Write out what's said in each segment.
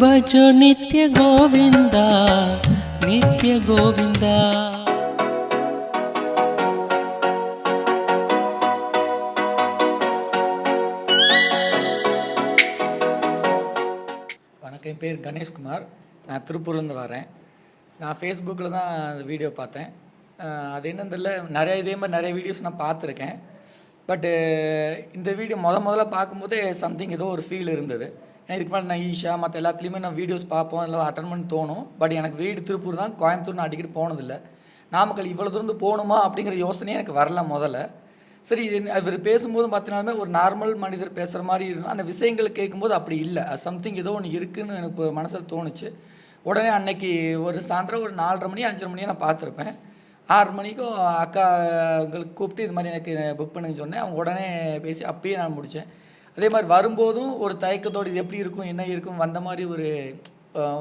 भजो நித்ய கோவிந்தா நித்ய கோவிந்தா வணக்கம் என் பேர் கணேஷ்குமார் நான் திருப்பூர்லேருந்து வரேன். நான் ஃபேஸ்புக்கில் தான் அந்த வீடியோ பார்த்தேன். அது என்னன்னு தெரியல. நிறைய இதே மாதிரி நிறைய வீடியோஸ் நான் பார்த்துருக்கேன். பட்டு uh, இந்த வீடியோ முத முதல்ல பார்க்கும்போதே சம்திங் ஏதோ ஒரு ஃபீல் இருந்தது. ஏன்னா இதுக்கு மேலே நான் ஈஷா மற்ற எல்லாத்துலேயுமே நான் வீடியோஸ் பார்ப்போம் இல்லை அட்டன் பண்ணி தோணும். பட் எனக்கு வீடு திருப்பூர் தான் கோயம்புத்தூர் நான் அடிக்கடி போனதில்லை. நாமக்கல் இவ்வளோ தூரம் போகணுமா அப்படிங்கிற யோசனையே எனக்கு வரல முதல்ல. சரி இது இவர் பேசும்போது பார்த்தினாலுமே ஒரு நார்மல் மனிதர் பேசுகிற மாதிரி இருக்கும். அந்த விஷயங்கள் கேட்கும்போது அப்படி இல்லை. சம்திங் ஏதோ ஒன்று இருக்குன்னு எனக்கு மனசில் தோணுச்சு. உடனே அன்னைக்கு ஒரு சாயந்தரம் ஒரு நாலரை மணி அஞ்சரை மணியை நான் பார்த்துருப்பேன். ஆறு மணிக்கும் அக்கா உங்களுக்கு கூப்பிட்டு இது மாதிரி எனக்கு புக் பண்ணுங்க சொன்னேன். அவங்க உடனே பேசி அப்பயே நான் முடித்தேன் அதே மாதிரி வரும்போதும் ஒரு தயக்கத்தோடு இது எப்படி இருக்கும் என்ன இருக்கும் வந்த மாதிரி ஒரு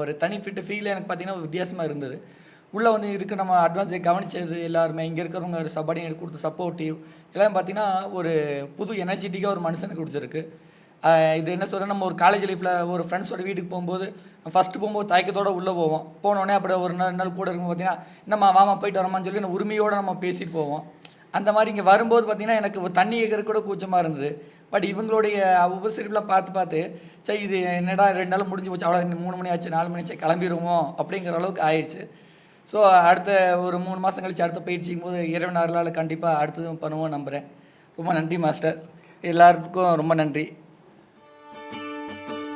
ஒரு தனி ஃபிட்டு ஃபீல் எனக்கு பார்த்தீங்கன்னா வித்தியாசமாக இருந்தது. உள்ளே வந்து இருக்கு நம்ம அட்வான்ஸை கவனிச்சது எல்லாருமே. இங்கே இருக்கிறவங்க ஒரு சபாடையும் எனக்கு கொடுத்த சப்போர்ட்டிவ் எல்லாம் பார்த்தீங்கன்னா ஒரு புது எனர்ஜெட்டிக்காக ஒரு மனுஷனுக்கு கொடுத்துருக்கு. இது என்ன சொல்கிறேன் நம்ம ஒரு காலேஜ் லைஃப்பில் ஒரு ஃப்ரெண்ட்ஸோட வீட்டுக்கு போகும்போது ஃபஸ்ட்டு போகும்போது தயக்கத்தோடு உள்ளே போவோம். போனோடனே அப்படியே ஒரு நாள் நாள் கூட இருக்கும் பார்த்தீங்கன்னா என்னம்மா வாமா போயிட்டு வரமான்னு சொல்லி உரிமையோடு நம்ம பேசிட்டு போவோம். அந்த மாதிரி இங்கே வரும்போது பார்த்தீங்கன்னா எனக்கு ஒரு தண்ணி கேட்கறது கூட கூச்சமாக இருந்தது. பட் இவங்களுடைய உபசரிப்பெலாம் பார்த்து பார்த்து சரி இது என்னடா ரெண்டு நாள் முடிஞ்சு போச்சு அவ்வளோ மூணு மணி ஆச்சு நாலு மணி ஆச்சு கிளம்பிடுவோமோ அப்படிங்கிற அளவுக்கு ஆயிடுச்சு ஸோ அடுத்த ஒரு மூணு மாதம் கழிச்சு அடுத்த பயிற்சிக்கும் போது இரவு நாளால் கண்டிப்பாக அடுத்ததும் பண்ணுவோம் நம்புகிறேன் ரொம்ப நன்றி மாஸ்டர். எல்லாத்துக்கும் ரொம்ப நன்றி.